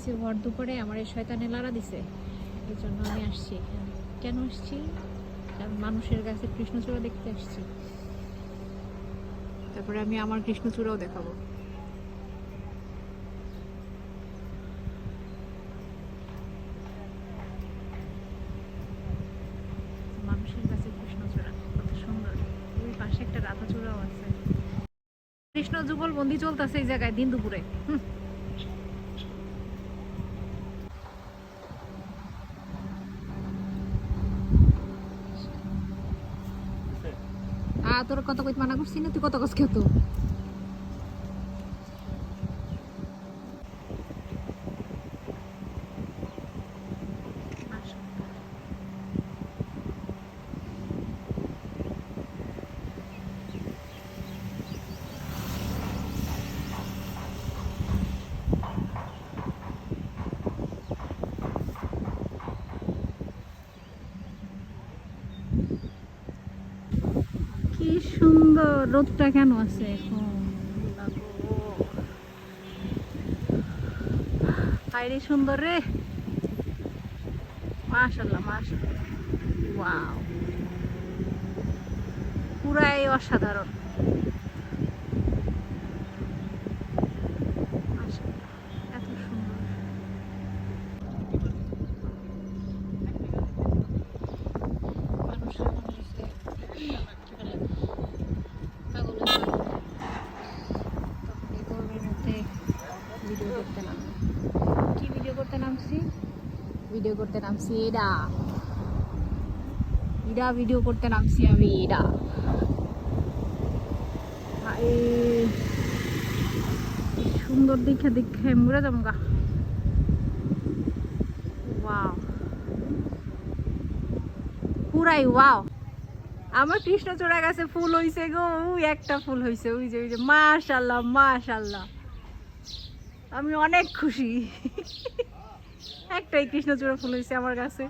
ভাবতেছি ভর দুপুরে আমার এই শয়তানে লাড়া দিছে। এই জন্য আমি আসছি কেন আসছি? কারণ মানুষের কাছে কৃষ্ণচূড়া দেখতে আসছি। তারপরে আমি আমার কৃষ্ণচূড়াও দেখাবো। কাছে কৃষ্ণ যুগল বন্দি চলতেছে এই জায়গায় দিন দুপুরে। হুম। তোর কত কইতে মানা করছি না তুই কত কস খেত? কি সুন্দর রোদটা কেন আছে এখন? হাইরে সুন্দর রে। মাশাল্লাহ মাশাল্লাহ ওয়াও। পুরাই অসাধারণ মাশাআল্লাহ, এত সুন্দর মানুষের মনে হচ্ছে পাগল হয়ে যাবে। তখন এই গরমের মধ্যে ভিডিও করতে নামলাম কি ভিডিও করতে নামছি? ভিডিও করতে নামছি এডা এডা ভিডিও করতে নামছি আমি হায়, সুন্দর দেখে দেখে মরে যাব গা। ওয়াও পুরাই ওয়াও আমার কৃষ্ণচূড়া গাছে ফুল হইছে গো ওই একটা ফুল হইছে ওই যে ওই যে মাশাল্লাহ মাশাল্লাহ। আমি অনেক খুশি। একটাই কৃষ্ণচূড়া ফুল হয়েছে আমার কাছে।